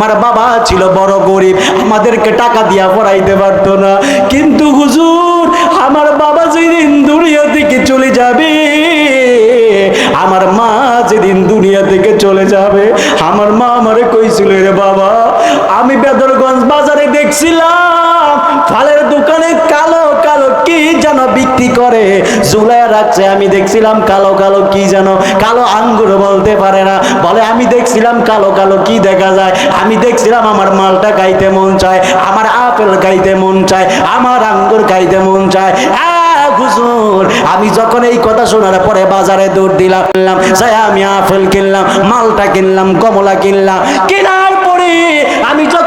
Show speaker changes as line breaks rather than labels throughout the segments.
আমার বাবা ছিল বড় গরিব, আমাদেরকে টাকা দিয়া পড়াইতে পারতো না। কিন্তু হুজুর, আমার বাবা যেদিন দুনিয়া থেকে চলে যাবে, আমার মা যেদিন দুনিয়া থেকে চলে যাবে, আমার মা আমারে কইছিল রে বাবা, আমি বেদরগঞ্জ বাজারে দেখছিলাম ফলের দোকানে কালো কালো কি যেন বিক্রি করে? ঝুলায় রাখছে আমি দেখছিলাম কালো কালো কি যেন, কালো আঙ্গুর বলতে পারে না। বলে, আমি দেখছিলাম কালো কালো কি দেখা যায়। আমি দেখছিলাম আমার মালটা খাইতে মন চায়, আমার আপেল খাইতে মন চায়, আমার আঙ্গুর খাইতে মন চায়। হুজুর, আমি যখন এই কথা শোনার পরে বাজারে দৌড় দিলাম আমি আপেল কিনলাম, মালটা কিনলাম, কমলা কিনলাম। কেনার পরে আমি যখন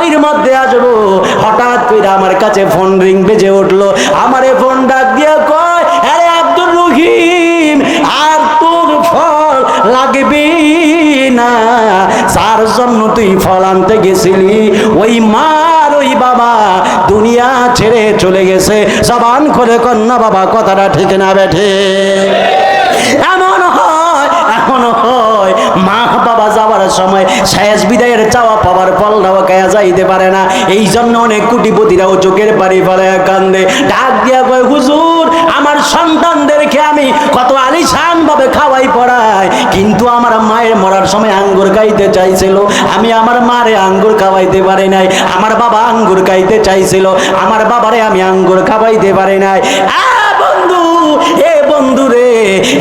বাড়ির মধ্যে আসব। হঠাৎ করে আমার কাছে ফোন রিং বেজে উঠল। আমার ফোন ডাক দিয়ে কয়, আরে আব্দুর রহিম, আর তোর ফল লাগবে না। যার জন্য তুই ফল আনতে গেছিলি, ওই মার, ওই বাবা দুনিয়া ছেড়ে চলে গেছে। জবান করে কন্যা বাবা, কথাটা ঠিক না বেঠে এমন হয় এমন হয় মা বাবা যাওয়ার সময় শেষ বিদায়ের চাওয়া পাওয়ার ফল দেওয়া কায়া যাইতে পারে না। এই জন্য অনেক কুটিপতিরাও চোখের পানি ফেলে কান্দে। ডাক দিয়া কয়, হুজুর, আমার সন্তানদেরকে আমি কত আলিশান ভাবে খাওয়াই পড়াই। কিন্তু আমার মায়ের মরার সময় আঙ্গুর খাইতে চাইছিল। আমি আমার মারে আঙ্গুর খাওয়াইতে পারি নাই। আমার বাবা আঙ্গুর খাইতে চাইছিল। আমার বাবারে আমি আঙ্গুর খাওয়াইতে পারি নাই। বন্ধু, এ বন্ধু রে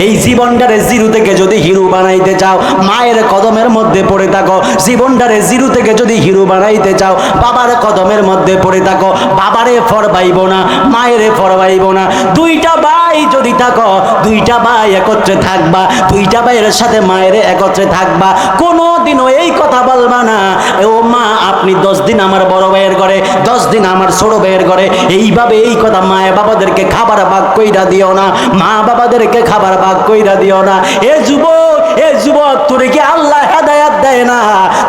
এই জীবনটারে জিরো থেকে যদি হিরো বানাইতে চাও, মায়ের কদমের মধ্যে পড়ে থাকো। জীবনটারে জিরো থেকে যদি হিরো বানাইতে চাও, বাবার কদমের মধ্যে পড়ে থাকো। বাবারে ফরবাইব না, মায়েরে ফরবাইব না। দুইটা ভাই যদি থাকো, দুইটা ভাই একত্রে থাকবা, দুইটা ভাইয়ের সাথে মায়ের একত্রে থাকবা। কোনো দিনও এই কথা বলবা না, ও মা, আপনি দশ দিন আমার বড় ভাইয়ের ঘরে, দশ দিন আমার ছোট ভাইয়ের ঘরে। এইভাবে এই কথা মায়ের বাবাদেরকে খাবার কইরা দিও না। মা বাবাদেরকে খাবার ভাগ কইরা দিও না। এ যুবক এ যুবক, তোরে কি আল্লাহ হেদায়াত দেয় না?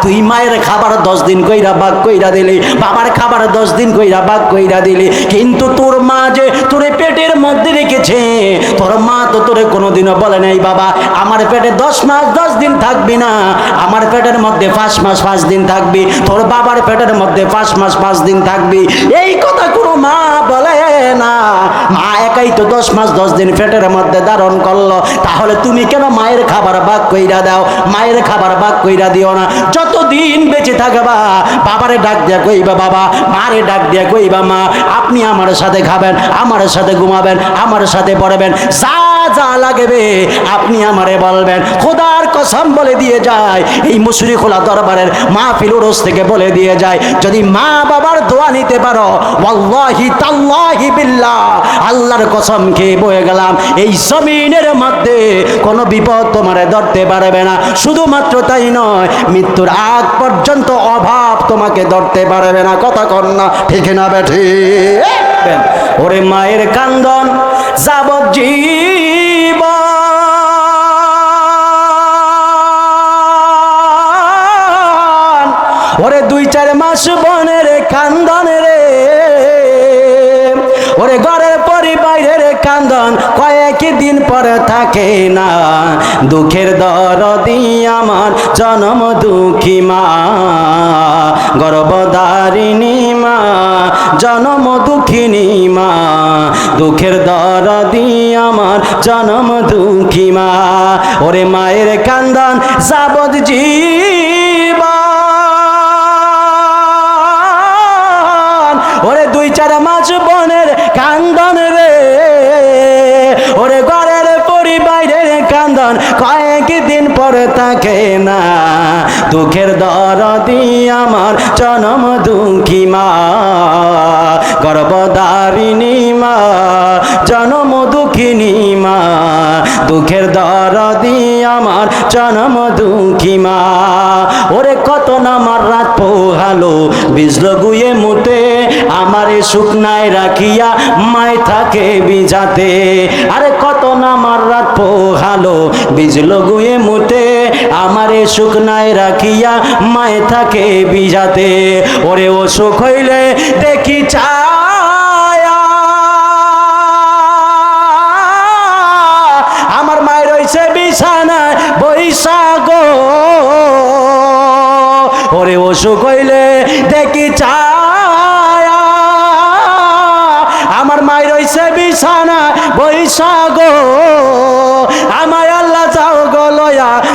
তুই মায়ের খাবার দশ দিন কইরা ভাগ কইরা দিলি, বাবার খাবার দশ দিন কইরা ভাগ কইরা দিলি। কিন্তু তোর মা যে তোরে পেটের মধ্যে রেখেছে, তোর মা তো তোরে কোনোদিনও বলে নাই, বাবা, আমার পেটে দশ মাস দশ দিন থাকবি না, আমার পেটের মধ্যে পাঁচ মাস পাঁচ দিন থাকবি, তোর বাবার পেটের মধ্যে পাঁচ মাস পাঁচ দিন থাকবি। এই কথা কোনো মা বলে না। মা একাই তো দশ মাস, দশ দিন পেটের মধ্যে ধারণ করল। তাহলে তুমি কেন মায়ের খাবার বাক কইরা দাও? মায়ের খাবার বাক কইরা দিও না। যতদিন বেঁচে থাকবা, বাবারে ডাক দিয়া কইবা, বাবা, মারে ডাক দিয়া কইবা, মা, আপনি আমার সাথে খাবেন, আমার সাথে ঘুমাবেন, আমার সাথে পড়াবেন। যা যা লাগবে, আপনি আমারে বলবেন। খোদার কসম বলে দিয়ে যায়, এই মুসুরি খোলা দরবারের মাহফিল উরস থেকে বলে দিয়ে যায়, যদি মা বাবার দোয়া নিতে পারো, ওয়াল্লাহি তাল্লাহি বিল্লাহ, আল্লাহর কসম খেয়ে বয়ে গেলাম। এই জমিনের মধ্যে কোনো বিপদ তোমারে ধরতে পারবে না। শুধুমাত্র তাই নয়, মৃত্যুর আগ পর্যন্ত অভাব তোমাকে ধরতে পারবে না। কথা কর না, ঠিক না বেঠি ওরে মায়ের কান্দন যাবজ্জীবন ওরে দুই চার মাস থাকে না। দুঃখের দরদি আমার, জনম দুঃখী মা। গর্বদারিণী মা, জনম দুঃখিনী মা। দুঃখের দরদি আমার, জনম দুঃখী মা। ওরে মায়ের কান্দন যাবত জীবন কান্দন কয়েক দিন পরে থাকে না। দুঃখের দরদি আমার, জনম দুঃখী মা। গর্ভদারিণী মা, জনম দুঃখিনী মা। দুঃখের দরদি আমার, জনম দুঃখী মা। ওরে কত নামার রাত পোহালো বিজল গুয়ে মুতে। আমারে শুকনায় রাখিয়া মায় থাকে বিজাতে। আরে কত নামার রাত পোহালো। বিজল গুয়ে মুতে, আমারে শুকনায় রাখিয়া মায় থাকে বিজাতে ওরে ও সুখ হইলে দেখি ছায়া। আমার মায়ের রয়েছে বিছানায় বৈশাখ ওরে অসুখ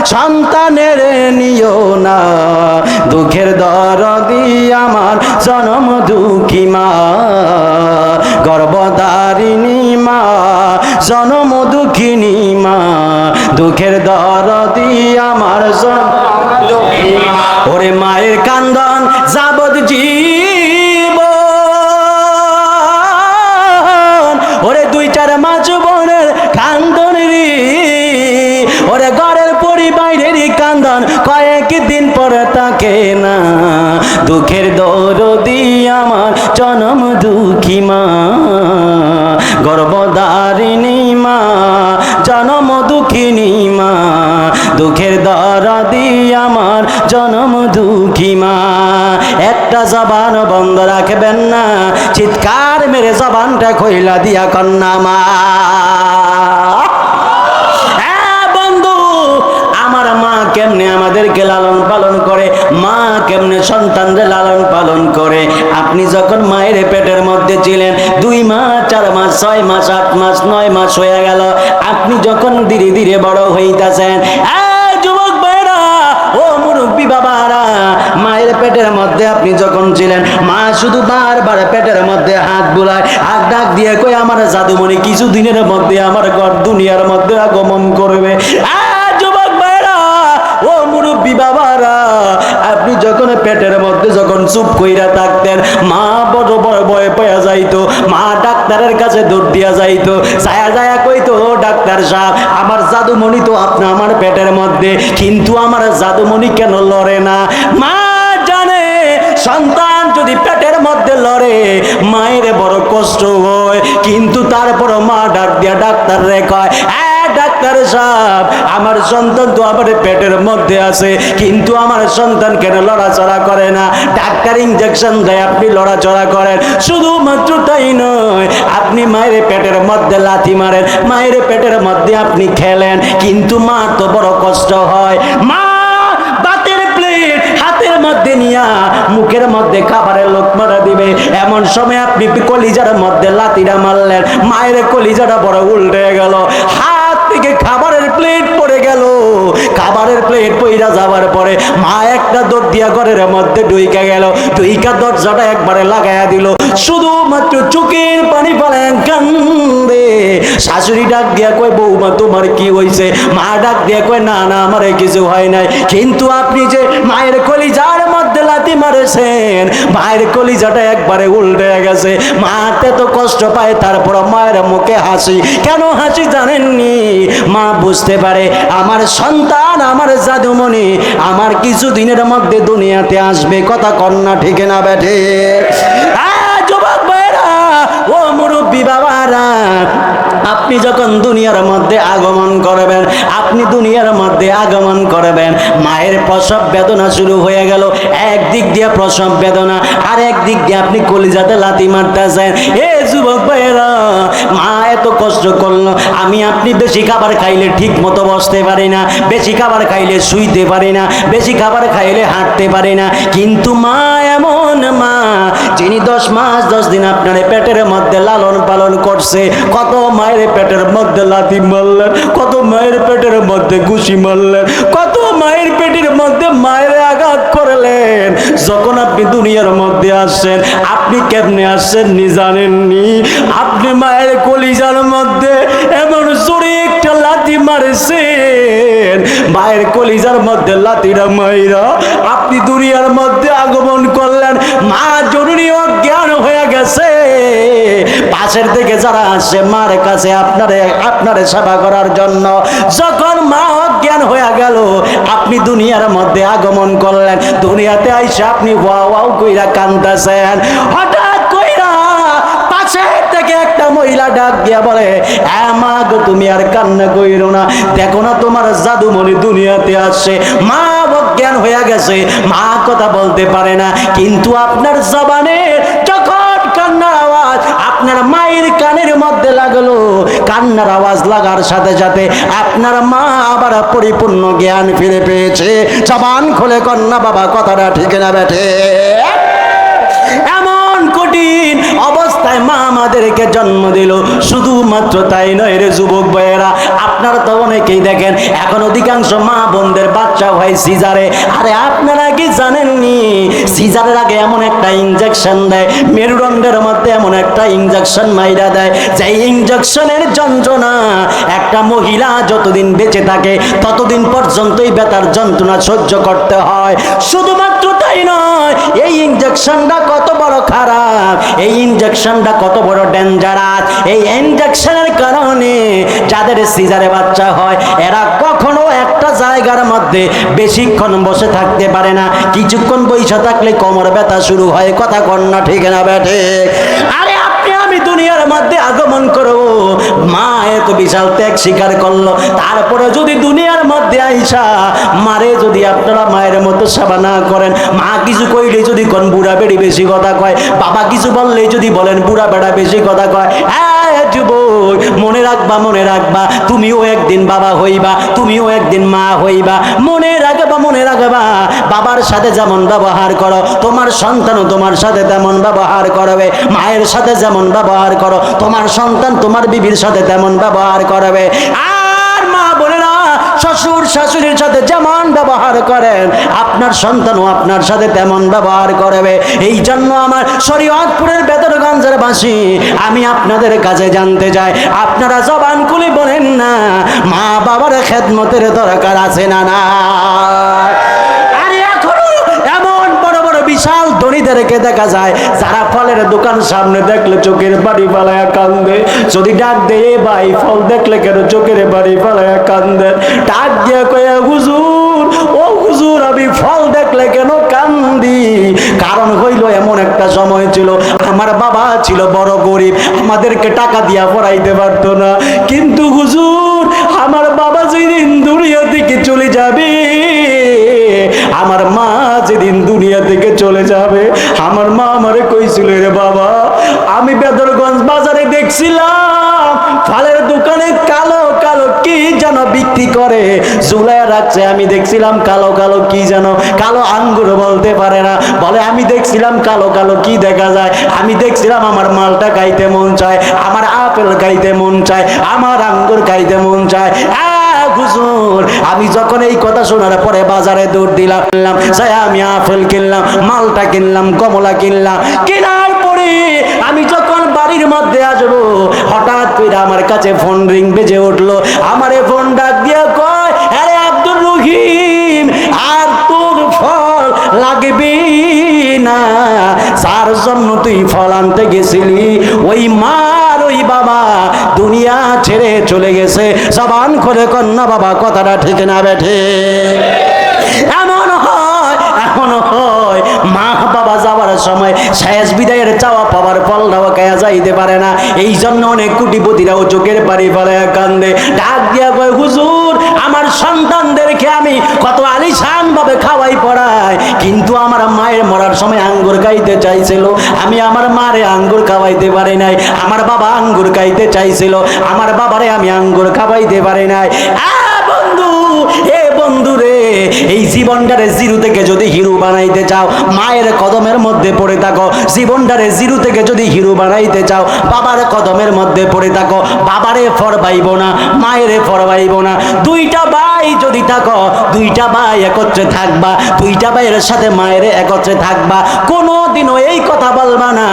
সন্তানের নিও না। দুঃখের দরদি আমার, জনম দুঃখী মা। গর্ভধারিণী মা, জনম দুঃখিনী মা। দুঃখের দরদি আমার। ওরে মায়ের কান্দন যাবত জীব দুঃখী মা গর্বদারিণী মা, জনম দুঃখিনী মা, দুঃখের দরদি আমার জনম দুঃখী মা। একটা জবান বন্ধ রাখবেন না, চিৎকার মেরে জবানটা খইলা দিয়া কন্যা মা হ্যাঁ, বন্ধু আমার মা কেমনে আমাদেরকে লালন পালন করে? মা কেমনে সন্তানদের লালন পালন করে? আপনি যখন মায়ের পেটের মধ্যে ছিলেন, দুই মাস, চার মাস, ছয় মাস, আট মাস, নয় মাস হয়ে গেল। আপনি যখন ধীরে ধীরে বড় হইতাছেন যুবক ভাইরা ও মুরব্বী বাবারা, মায়ের পেটের মধ্যে আপনি যখন ছিলেন, মা শুধু বারবার পেটের মধ্যে হাত বুলায়, হাত ডাক দিয়ে কই আমার জাদুমণি কিছু দিনের মধ্যে আমার ঘর দুনিয়ার মধ্যে আগমন করবে। যখন পেটের মধ্যে যখন চুপ কইরা থাকতেন মা বড় বড় ভয় পাওয়া যাইতো মা ডাক্তারের কাছে দৌড় দিয়া যাইতো ছায়া ছায়া কইতো ডাক্তার সাহেব আমার জাদুমণি তো আপনি আমার পেটের মধ্যে কিন্তু আমার জাদুমণি কেন লড়ে না? মা জানে সন্তান যদি পেটের মধ্যে লড়ে মায়ের বড় কষ্ট হয় কিন্তু তারপর মা ডাক দিয়া ডাক্তার রে কয় "হ্যাঁ, ডাক্তার সাহেব, আমার সন্তান তো আমার পেটের মধ্যে আছে, কিন্তু আমার সন্তান কেন লড়াচড়া করে না? ডাক্তার ইঞ্জেকশন দেয়, আপনি লড়াচড়া করেন। শুধুমাত্র তাই নয়, আপনি মায়ের পেটের মধ্যে লাথি মারেন, মায়ের পেটের মধ্যে আপনি খেলেন, কিন্তু মা তো বড় কষ্ট হয়। মা মধ্যে নিয়া মুখের মধ্যে খাবারের লোক মারা দিবে। এমন সময় আপনি কলিজার মধ্যে লাতিটা মারলেন, মায়ের কলিজাটা বড় উল্টে গেল। হাত থেকে খাবারের প্লেট পড়ে গেল। খাবারের প্লেট পইরা যাওয়ার পরে মা একটা দৌড় দিয়া ঘরের মধ্যে ডুইকা গেল। ডুইকা দরজাটা একবারে লাগাইয়া দিল। শুধুমাত্র চোখের পানি ফেলেন কান্দে। শাশুড়ি ডাক দিয়া কয়, বৌমা, তোমার কি হয়েছে মা ডাক দিয়া কয়, না না, আমার কিছু হয় নাই। কিন্তু আপনি যে মায়ের কলিজার মধ্যে লাতি মারেছেন, মায়ের কলিজাটা একবারে উল্টে গেছে। মাতে তো কষ্ট পায়, তারপর মায়ের মুখে হাসি। কেন হাসি জানেননি? মা বুঝতে পারে। আমার সন্তান, আমার জাদুমণি, আমার কিছু দিনের মধ্যে দুনিয়াতে আসবে। কথা কন্যা ঠিক না, ব্যাঠে। যুবক ভাইরা ও মুরব্বী বাবারা আপনি যখন দুনিয়ার মধ্যে আগমন করবেন, আপনি দুনিয়ার মধ্যে আগমন করবেন, মায়ের প্রসব বেদনা শুরু হয়ে গেল। একদিক দিয়ে প্রসব বেদনা, আর একদিক দিয়ে আপনি কলিজাতে লাথি মারতেছেন। এ যুবক ভাইয়েরা, মা এত কষ্ট করল, আমি আপনি বেশি খাবার খাইলে ঠিক মতো বসতে পারি না, বেশি খাবার খাইলে শুইতে পারি না, বেশি খাবার খাইলে হাঁটতে পারি না। কিন্তু মা এমন মা, যিনি দশ মাস, দশ দিন আপনার পেটের মধ্যে লালন পালন করছে, কত মায়ের পেটের মধ্যে লাথি মারলেন, কত মায়ের পেটের মধ্যে ঘুষি মারলেন, কত মায়ের পেটের মধ্যে মায়ের আঘাত করলেন। যখন আপনি দুনিয়ার মধ্যে আসছেন, আপনি কেমনে আসছেন নি জানেননি? আপনি মায়ের কলিজার মধ্যে এমন জোরে একটা লাথি মারেছেন। মায়ের কলিজার মধ্যে লাতিরা মাইরা আপনি দুনিয়ার মধ্যে আগমন করলেন। মা জরুরি অজ্ঞান হয়ে গেছে। পাশের থেকে যারা আসে, মার কাছে আপনারে আপনারে সেবা করার জন্য। যখন মা অজ্ঞান হয়ে গেল, আপনি দুনিয়ার মধ্যে আগমন করলেন। দুনিয়াতে আইসে আপনি ওয়া ওয়াও কইরা কান্দাছেন হঠাৎ কইরা পাশে থেকে একটা মহিলা ডাক দিয়া বলে মা গো, তুমি আর কান্না কইরো না। দেখো না তোমার জাদুমণি দুনিয়াতে আসছে। মা অজ্ঞান হয়ে গেছে। মা কথা বলতে পারে না। কিন্তু আপনার জবানে যখন কান্নার আওয়াজ, আপনার মায়ের কানের মধ্যে লাগল। কান্নার আওয়াজ লাগার সাথে সাথে আপনার মা আবার পরিপূর্ণ জ্ঞান ফিরে পেয়েছে। জবান খুলে কন্যা বাবা, কথাটা ঠিক না বেঠে। অবস্থায় মা আমাদেরকে জন্ম দিল। শুধুমাত্র তাই নয় রে যুবক ভাইয়েরা, আপনারা তো অনেকেই দেখেন, এখন অধিকাংশ মা বোনদের বাচ্চা হয় সিজারে। আরে আপনারা কি জানেননি? সিজারের আগে এমন একটা ইঞ্জেকশন দেয়, মেরুদণ্ডের মধ্যে এমন একটা ইঞ্জেকশন মাইরা দেয় যে ইঞ্জেকশনের যন্ত্রণা একটা মহিলা যতদিন বেঁচে থাকে, ততদিন পর্যন্তই বেতার যন্ত্রণা সহ্য করতে হয়। শুধুমাত্র তাই নয়। এই ইঞ্জেকশনটা কত বড় খারাপ, এই ইঞ্জেকশনটা কত বড় ডেঞ্জারাস এই ইঞ্জেকশনের কারণে যাদের সিজারে বাচ্চা হয়, এরা কখনো একটা জায়গার মধ্যে বেশিক্ষণ বসে থাকতে পারে না। কিছুক্ষণ বৈশা থাকলে কোমর ব্যথা শুরু হয়। কথা কন্যা ঠিক না ব্যাঠে মধ্যে আগমন করো। মা এত বিশাল ত্যাগ স্বীকার করল। তারপরে যদি দুনিয়ার মধ্যে আইসা, মারে যদি আপনারা মায়ের মতো সেবা না করেন, মা কিছু কইলে যদি কোন বুড়া বেড়ি বেশি কথা কয়, বাবা কিছু বললে যদি বলেন, বুড়া বেড়া বেশি কথা কয় হ্যাঁ? যুবক, মনে রাখবা মনে রাখবা, তুমিও একদিন বাবা হইবা, তুমিও একদিন মা হইবা। মনে রাখবা মনে রাখবা, বাবার সাথে যেমন ব্যবহার করো, তোমার সন্তানও তোমার সাথে তেমন ব্যবহার করবে, মায়ের সাথে যেমন ব্যবহার করো, তোমার সন্তান তোমার বিবির সাথে তেমন ব্যবহার করবে। আর শ্বশুর শাশুড়ির সাথে যেমন ব্যবহার করেন, আপনার সন্তানও আপনার সাথে তেমন ব্যবহার করবে। এই জন্য আমার শরীয়তপুরের বেতনগঞ্জের বাসি, আমি আপনাদের কাছে জানতে চাই, আপনারা জবান খুলে বলেন না মা বাবার খেদমতের দরকার আছে না না আরে এখনও এমন বড় বড় বিশাল দেখা যায়, যারা ফলের দোকান সামনে দেখলে চোখের বাড়ি পালায়া কান্দে। যদি ডাক দেয় ভাই, ফল দেখলে কেন চোখের বাড়ি পালায়া কান্দে? ডাক দিয়ে কয়ে, হুজুর, ও হুজুর, আমি ফল দেখলে কেন কান্দি? কারণ হইল এমন একটা সময় ছিল, আমার বাবা ছিল বড় গরিব, আমাদেরকে টাকা দিয়া পড়াইতে পারতো না। কিন্তু হুজুর, আমার বাবা যেদিন দুনিয়া থেকে চলে যাবে আমার মা যেদিন দুনিয়া থেকে চলে যাবে, আমার মা আমারে কইছিল রে বাবা, আমি বেদরগঞ্জ বাজারে দেখছিলাম, ফলের দোকানে কালো কালো কি যেন বিক্রি করে। ঝুলায় রাখছে আমি দেখছিলাম কালো কালো কি যেন, কালো আঙ্গুর বলতে পারে না। বলে, আমি দেখছিলাম কালো কালো কি দেখা যায়, আমি দেখছিলাম আমার মালটা খাইতে মন চায়, আমার আপেল খাইতে মন চায়, আমার আঙ্গুর খাইতে মন চায়। হুজুর, আমি যখন এই কথা শোনার পরে বাজারে দৌড় দিলাম যাই আমি আপেল কিনলাম, মালটা কিনলাম, কমলা কিনলাম। কেনার পরে আমি যখন বাড়ির মধ্যে আসব, হঠাৎ করে আমার কাছে ফোন রিং বেজে উঠল। আমার এ ফোন ডাক দিয়া কয়, আরে আব্দুল রহিম, আর তোর ফল লাগবে না। যার জন্য তুই ফল আনতে গেছিলি, ওই মার, ওই বাবা দুনিয়া ছেড়ে চলে গেছে। জবান করে কন্যা বাবা, কথাটা ঠিক না বেঠে। এমন হয় এমন হয়, মা বাবা যাওয়ার সময় শেষ বিদায়ের চাওয়া পাওয়ার ফলটাও কেয়া যাইতে পারে না। এই জন্য অনেক কুটিপতিরাও চোখের বাড়ি ফেলে কান্দে। ডাক দিয়া কয়, হুজুর সন্তানদেরকে আমি কত আলিশান ভাবে খাওয়াই পড়াই। কিন্তু আমার মায়ের মরার সময় আঙ্গুর খাইতে চাইছিল। আমি আমার মারে আঙ্গুর খাওয়াইতে পারি নাই। আমার বাবা আঙ্গুর খাইতে চাইছিল। আমার বাবারে আমি আঙ্গুর খাওয়াইতে পারি নাই। বন্ধু, এ বন্ধু রে এই জীবনটারে জিরো থেকে যদি হিরো বানাইতে চাও, মায়ের কদমের মধ্যে পড়ে থাকো। জীবনটারে জিরো থেকে যদি হিরো বানাইতে চাও, বাবার কদমের মধ্যে পড়ে থাকো। বাবারে ফরবাইব না, মায়েরে ফরবাইব না। দুইটা ভাই যদি থাকো, দুইটা ভাই একত্রে থাকবা, দুইটা ভাইয়ের সাথে মায়ের একত্রে থাকবা। কোনো দিনও এই কথা বলবা না,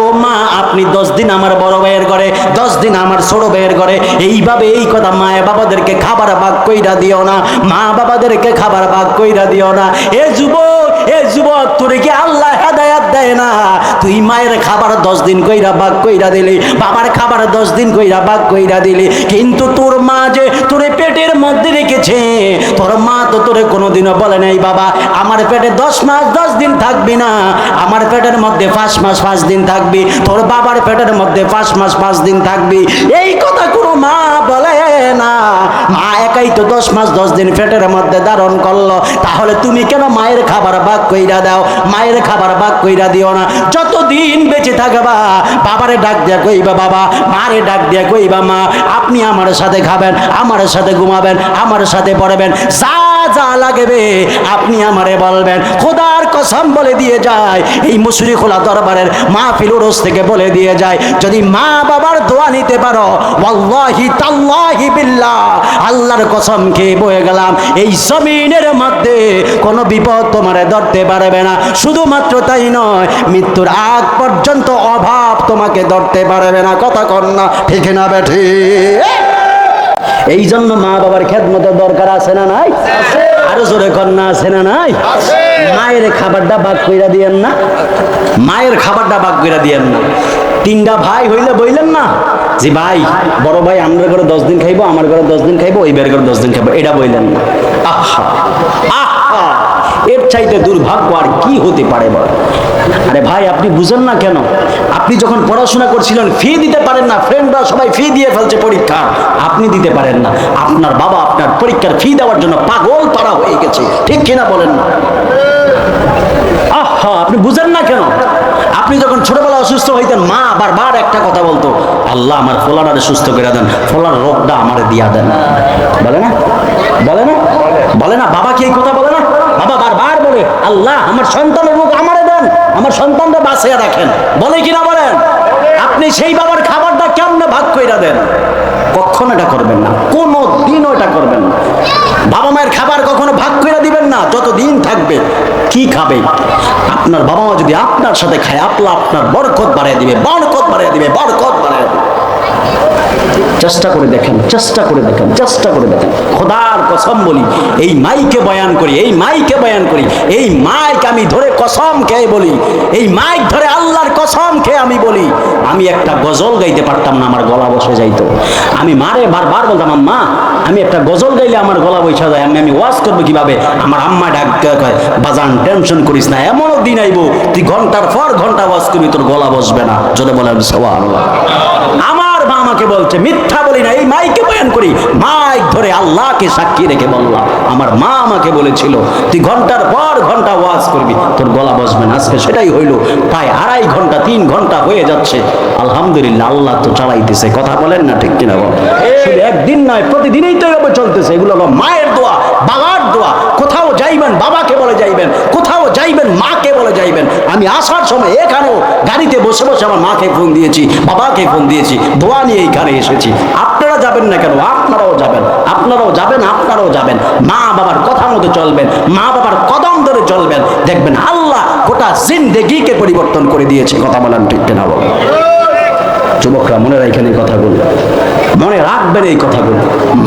ও মা, আপনি দশ দিন আমার বড় ভাইয়ের ঘরে, দশ দিন আমার ছোট ভাইয়ের ঘরে। এইভাবে এই কথা মায়ের বাবাদেরকে খাবার ভাগ কইরা দিও না। মা বাবাদেরকে খাবার ভাগ কইরা দিও না। এ যুবক এ যুবক, তোরে কি আল্লাহ হেদায়াত দেয় না? তুই মায়ের খাবার দশ দিন কইরা ভাগ কইরা দিলি, বাবার খাবার দশ দিন কইরা ভাগ কইরা দিলি। কিন্তু তোর মা যে তোরে পেটের মধ্যে রেখেছে, তোর মা তো তোরে কোনোদিনও বলে নাই, বাবা, আমার পেটে দশ মাস দশ দিন থাকবি না, আমার পেটের মধ্যে পাঁচ মাস পাঁচ দিন থাকবি, তোর বাবার পেটের মধ্যে পাঁচ মাস পাঁচ দিন থাকবি। এই কথা কোনো না। মা একাই তো দশ মাস, দশ দিন পেটের মধ্যে ধারণ করল। তাহলে তুমি কেন মায়ের খাবার বাক কইরা দাও? মায়ের খাবার বাক কইরা দিও না। যতদিন বেঁচে থাকবা, বাবারে ডাক দিয়া কইবা, বাবা, মারে ডাক দিয়া কইবা, মা, আপনি আমার সাথে খাবেন, আমার সাথে ঘুমাবেন, আমার সাথে পড়বেন। যা যা লাগবে, আপনি আমারে বলবেন। খোদার কসম বলে দিয়ে যায়, এই মুসুরি খোলা দরবারের মা ফিলুরোজ থেকে বলে দিয়ে যায়, যদি মা বাবার দোয়া নিতে পারো, ওয়াল্লাহি তাল্লাহি বিল্লাহ, আল্লাহর কসম খেয়ে বয়ে গেলাম। এই জমিনের মধ্যে কোনো বিপদ তোমারে ধরতে পারবে না। শুধুমাত্র তাই নয়, মৃত্যুর আগ পর্যন্ত অভাব তোমাকে ধরতে পারবে না। কথা না, ঠিক না বেঠি? এই জন্য মা বাবার খেদমতের দরকার আছে না নাই? আরও জোরে কন্যা আছে না নাই? মায়ের খাবারটা বাক কইরা দিয়েন না। মায়ের খাবারটা বাক কইরা দিয়েন না। তিনটা ভাই হইলে বইলেন না? যে ভাই বড় ভাই আমরা ঘরে দশ দিন খাইবো আমার ঘরে দশ দিন খাইবো ওই বের ঘরে দশ দিন খাইবো এটা বইলেন না। আহা! আহা! এর চাইতে দুর্ভাগ্য আর কি হতে পারে বল? আরে ভাই, আপনি বুঝেন না কেন? আপনি যখন পড়াশোনা করছিলেন, ফি দিতে পারেন না ফ্রেন্ডরা সবাই ফি দিয়ে ফেলছে পরীক্ষা। আপনি দিতে পারেন না। আপনার বাবা আপনার পরীক্ষার ফি দেওয়ার জন্য পাগল পাড়া হয়ে গেছে। ঠিক কিনা বলেন না? আহা, আপনি বুঝেন না কেন? আপনি যখন ছোটবেলা অসুস্থ হইতেন, মা বারবার একটা কথা বলতো, আল্লাহ আমার ফোলানারে সুস্থ করে দেন, ফোলার রোগটা আমারে দিয়া দেন। বলে না? বলে না? বলে না? বাবা কি এই কথা বলে না? বাবা বারবার বলে, আল্লাহ, আমার সন্তানের রোগ আমারে দেন, আমার সন্তানরা বাঁচিয়ে রাখেন। বলে কিনা বলেন? আপনি সেই বাবার খাবারটা কেমনে ভাগ কইরা দেন? কখনো এটা করবেন না কোনো দিনও এটা করবেন না। বাবা মায়ের খাবার কখনো ভাগ করে দিবেন না যত দিন থাকবে কি খাবে? আপনার বাবা মা যদি আপনার সাথে খায়, আপলা আপনার বরকত বাড়িয়ে দিবে, বরকত বাড়িয়ে দিবে, বরকত বাড়িয়ে দিবে। চেষ্টা করে দেখেন, চেষ্টা করে দেখেন, চেষ্টা করে দেখেন। খোদার কসম বলি, এই মাইকে বয়ান করি, এই মাইকে বয়ান করি, এই মাইক আমি ধরে কসম খেয়ে বলি, এই মাইক ধরে আল্লাহর কসম খেয়ে আমি বলি আমি একটা গজল গাইতে পারতাম না, আমার গলা বসে যাইতো। আমি মারে বারবার বলতাম, আম্মা, আমি একটা গজল গাইলে আমার গলা বসে যায়, আমি আমি ওয়াজ করব কীভাবে? আমার আম্মা ডাক বাজান টেনশন করিস না এমনও দিন আইবো, তুই ঘণ্টার পর ঘণ্টা ওয়াজ করবি, তোর গলা বসবে না। যদি বলেন সবাই আমার মা আমাকে বলছে, মিথ্যা বলি না, এই মাইকে বয়ান করি। মাইক ধরে আল্লাহকে সাক্ষী রেখে বললাম, আমার মা আমাকে বলেছিল, তুই ঘণ্টার পর ঘণ্টা ওয়াজ করবি তোর গলা বসবে না। আজকে সেটাই হইল। প্রায় আড়াই ঘণ্টা, তিন ঘণ্টা হয়ে যাচ্ছে। আলহামদুলিল্লাহ, আল্লাহ তো চালাইতেছে। কথা বলেন না ঠিক কিনা বল একদিন নয়, প্রতিদিনই তো এভাবে চলতেছে। এগুলো হলো মায়ের দোয়া, বাবার দোয়া। কোথাও যাইবেন, বাবাকে বলে যাইবেন, কোথাও যাইবেন, মাকে বলে যাইবেন। আমি আসার সময় এখানেও গাড়িতে বসে বসে আমার মাকে ফোন দিয়েছি, বাবাকে ফোন দিয়েছি। দোয়া নিয়ে এইখানে এসেছি। আপনারা যাবেন না কেন? আপনারাও যাবেন। আপনারাও যাবেন আপনারাও যাবেন। মা বাবার কথা মতো চলবেন, মা বাবার কদম ধরে চলবেন। দেখবেন আল্লাহ গোটা জিন্দেগিকে পরিবর্তন করে দিয়েছে। কথা বলেন ঠিক না বলেন? যুবকরা, মনে রাখেন এই কথাগুলো। মনে রাখবেন এই কথাগুলো।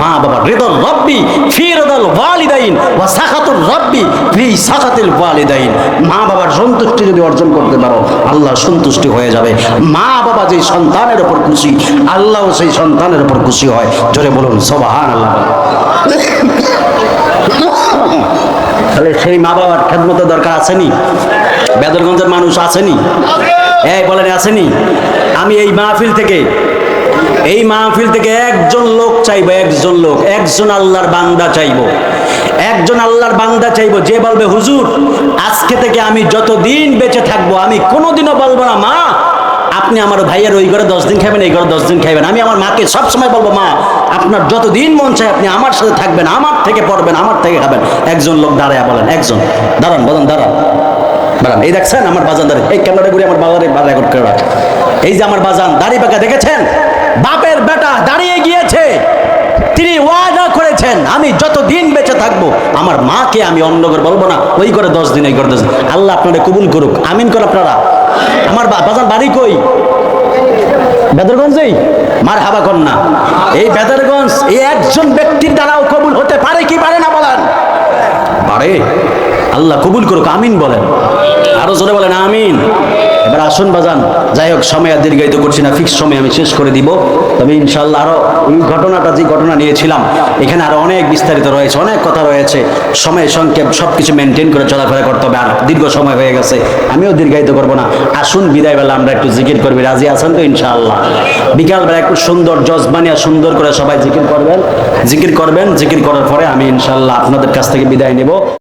মা বাবা হৃদল রব্বি ফি হৃদল ওয়ালিদাইন, ওয়া সাখাতুর রব্বি, ফি সাখাতিল ওয়ালিদাইন। মা বাবার সন্তুষ্টি যদি অর্জন করতে পারো, আল্লাহ সন্তুষ্টি হয়ে যাবে। মা বাবা যে সন্তানের উপর খুশি, আল্লাহও সেই সন্তানের উপর খুশি হয়। জোরে বলুন সবাহান আল্লাহ তাহলে সেই মা বাবার খেদমতের দরকার আসেনি? বেদরগঞ্জের মানুষ আসেনি? এই বলেন, আসেনি? আমি এই মাহফিল থেকে এই মাহফিল থেকে একজন লোক চাইব, একজন লোক, একজন আল্লাহর বান্দা চাইব। একজন আল্লাহর বান্দা চাইব, যে বলবে, হুজুর, আজকে থেকে আমি যতদিন বেঁচে থাকব, আমি কোনোদিনও বলব না, মা, আপনি আমার ভাইয়ের ওই ঘরে দশ দিন খাবেন এই ঘরে দশ দিন খাবেন আমি আমার মাকে সবসময় বলব, মা, আপনার যতদিন মন চায় আপনি আমার সাথে থাকবেন, আমার থেকে পড়বেন, আমার থেকে খাবেন। একজন লোক দাঁড়ায় বলেন, একজন। দাঁড়ান, বলেন, দাঁড়ান। দাঁড়ান, এই দেখছেন আমার বাজান দাঁড়িয়ে। এই ক্যামেরা ঘুরে আমার বাজারে রেকর্ড করে এই যে আমার বাজান, দাড়ি পাকা দেখেছেন? বাপের বেটা দাঁড়িয়ে গিয়েছে। তিনি ওয়াদা করেছেন, আমি যতদিন বেঁচে থাকব, আমার মাকে আমি অন্য করে বলব না, ওই করে দশ দিন করে দশ আল্লাহ আপনারা কবুল করুক, আমিন করে আপনারা। আমার বা- বাজান বাড়ি কই? বেদরগঞ্জেই? মার হাবা কন্যা। এই বেদরগঞ্জ, এই একজন ব্যক্তির দ্বারাও কবুল হতে পারে কি পারে না বলেন? পারে। আল্লাহ কবুল করুক, আমিন বলেন। আরও জোরে বলেন, আমিন। এবার আসুন বাজান। যাই হোক, সময় আর দীর্ঘায়িত করছি না ফিক্স সময় আমি শেষ করে দিব। তবে ইনশাল্লাহ আরও এই ঘটনাটা, যে ঘটনা নিয়েছিলাম, এখানে আরও অনেক বিস্তারিত রয়েছে, অনেক কথা রয়েছে। সময় সংক্ষেপ সব কিছু মেনটেন করে চলাফেরা করতে হবে, আর দীর্ঘ সময় হয়ে গেছে, আমিও দীর্ঘায়িত করব না। আসুন, বিদায় বেলা আমরা একটু জিকির করবি, রাজি আছেন তো ইনশাআল্লাহ? বিকালবেলা একটু সুন্দর জজবানিয়া সুন্দর করে সবাই জিকির করবেন। জিকির করবেন, জিকির করার পরে আমি ইনশাআল্লাহ আপনাদের কাছ থেকে বিদায় নেব।